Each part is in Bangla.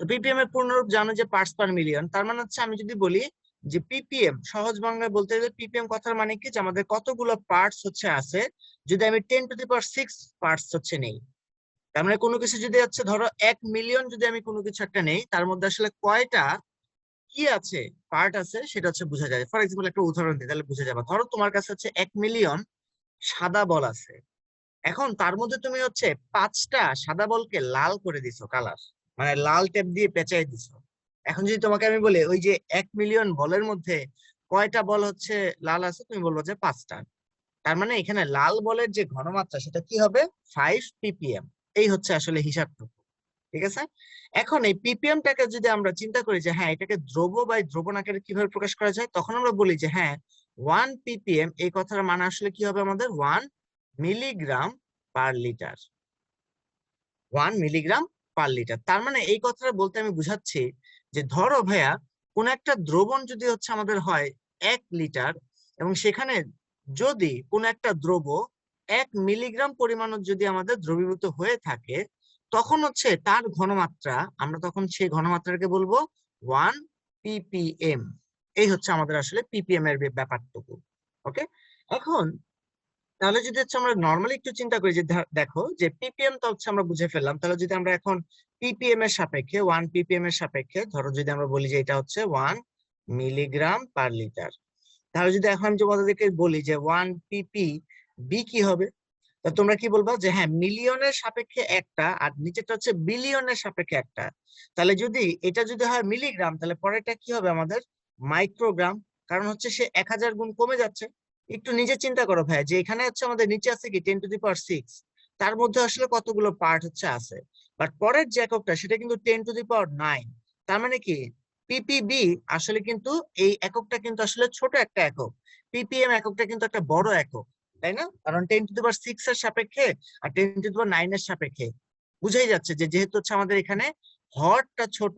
তো পিপিএম এর পূর্ণরূপ জানো যে পার্টস পার মিলিয়ন তার মানে হচ্ছে আমি যদি বলি যে পিপিএম সহজ বাংলায় বলতে গেলে পিপিএম কথার মানে কি? যে আমাদের কতগুলো পার্টস হচ্ছে আছে, যদি আমি ten to the power six parts হচ্ছে নেই। তার মানে কোনো কিছু যদি হচ্ছে ধরো এক মিলিয়ন যদি আমি কোনো কিছু একটা নেই, তার মধ্যে আসলে কয়টা কি আছে পার্ট আছে, সেটা হচ্ছে বোঝা যায়। ফর এক্সাম্পল একটা উদাহরণ দিই, তাহলে বুঝে যাবে। ধরো তোমার কাছে হচ্ছে এক মিলিয়ন সাদা বল আছে। এখন তার মধ্যে তুমি হচ্ছে পাঁচটা সাদা বলকে লাল করে দিছো কালার মানে লাল টেপ দিয়ে পেঁচাই দিছো। এখন যদি তোমাকে আমি বলি, ওই যে এক মিলিয়ন বলের মধ্যে কয়টা বল হচ্ছে লাল আছে, তুমি বলব যে পাঁচটা। তার মানে এখানে লাল বলের যে ঘনমাত্রা, সেটা কি হবে? ফাইভ পিপিএম এই হচ্ছে আসলে হিসাবটুকু। ঠিক আছে? এখন এই পিপিএম টাকে যদি আমরা চিন্তা করি যে হ্যাঁ এটাকে দ্রব্য বা দ্রবণ আকারে কীভাবে প্রকাশ করা যায়, তখন আমরা বলি যে হ্যাঁ ওয়ান পিপিএম এই কথার মানে আসলে কি হবে আমাদের? One milligram per litre one milligram per litre তার মানে এই কথাটা বলতে আমি বুঝাচ্ছি যে, ধরো ভাইয়া, কোন একটা দ্রবণ যদি হচ্ছে আমাদের হয় এক লিটার এবং সেখানে যদি কোন একটা দ্রব্য এক মিলিগ্রাম পরিমাণ যদি আমাদের দ্রবীভূত হয়ে থাকে, তখন হচ্ছে তার ঘনমাত্রা, আমরা তখন সেই ঘনমাত্রাকে বলব ওয়ান পিপিএম এই হচ্ছে আমাদের আসলে পিপিএম এর ব্যাপারটুকু ওকে এখন তাহলে যদি হচ্ছে আমরা নর্মালি একটু চিন্তা করি যে দেখো যে পিপিএম তো হচ্ছে আমরা বুঝে ফেললাম, তাহলে যদি আমরা এখন পিপিএম এর সাপেক্ষে ওয়ান পিপিএম এর সাপেক্ষে ধরো যদি আমরা বলি যে এটা হচ্ছে ওয়ান মিলিগ্রাম পার লিটার তাহলে যদি এখন তোমাদেরকে বলি যে ওয়ান পিপি বি কি হবে? তা তোমরা কি বলবা যে হ্যাঁ মিলিয়নের সাপেক্ষে একটা আর নিচেটা হচ্ছে বিলিয়নের সাপেক্ষে একটা। তাহলে যদি এটা যদি হয় মিলিগ্রাম তাহলে পরেরটা কি হবে আমাদের? মাইক্রোগ্রাম কারণ হচ্ছে সে এক হাজার গুণ কমে যাচ্ছে। একটু নিজে চিন্তা করো ভাই যে এখানে হচ্ছে আমাদের নিচে আছে কি ten to the power six তার মধ্যে আসলে কতগুলো পার্ট হচ্ছে আছে? বাট পরের এককটা, সেটা কিন্তু ten to the power nine তার মানে কি? পিপিবি আসলে কিন্তু এই এককটা কিন্তু আসলে ছোট একটা একক পিপিএম এককটা কিন্তু একটা বড় একক, তাই না? কারণ ten to the power six এর সাপেক্ষে আর ten to the power nine এর সাপেক্ষে, বুঝাই যাচ্ছে যে যেহেতু হচ্ছে আমাদের এখানে হরটা ছোট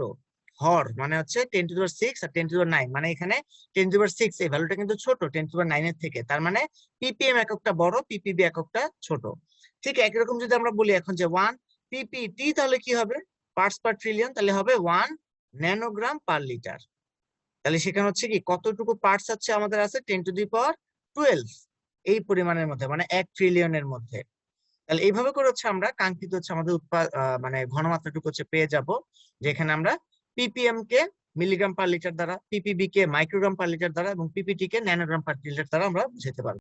হর মানে হচ্ছে টেন টু পাওয়ার সিক্স আর টেন টু পাওয়ার নাইন মানে এখানে টেন টু পাওয়ার সিক্স এই ভ্যালুটা কিন্তু ছোট টেন টু পাওয়ার নাইন এর থেকে, তার মানে পিপিএম এককটা বড় পিপিবি এককটা ছোট। ঠিক একই রকম যদি আমরা বলি এখন যে ওয়ান পিপিটি তাহলে কি হবে? পার্টস পার ট্রিলিয়ন তাহলে হবে ওয়ান ন্যানোগ্রাম পার লিটার তাহলে সেখানে হচ্ছে কি, কতটুকু পার্টস আছে আমাদের আছে? Ten to the power twelve এই পরিমাণের মধ্যে মানে এক ট্রিলিয়নের মধ্যে। তাহলে এইভাবে করে হচ্ছে আমরা কাঙ্ক্ষিত হচ্ছে আমাদের উৎপাদ মানে ঘনমাত্রাটুকু হচ্ছে পেয়ে যাব, যেখানে আমরা পিপিএম কে মিলিগ্রাম পার লিটার দ্বারা পিপিবি কে মাইক্রোগ্রাম পার লিটার দ্বারা এবং পিপিটি কে ন্যানোগ্রাম পার লিটার দ্বারা আমরা বুঝাতে পারব।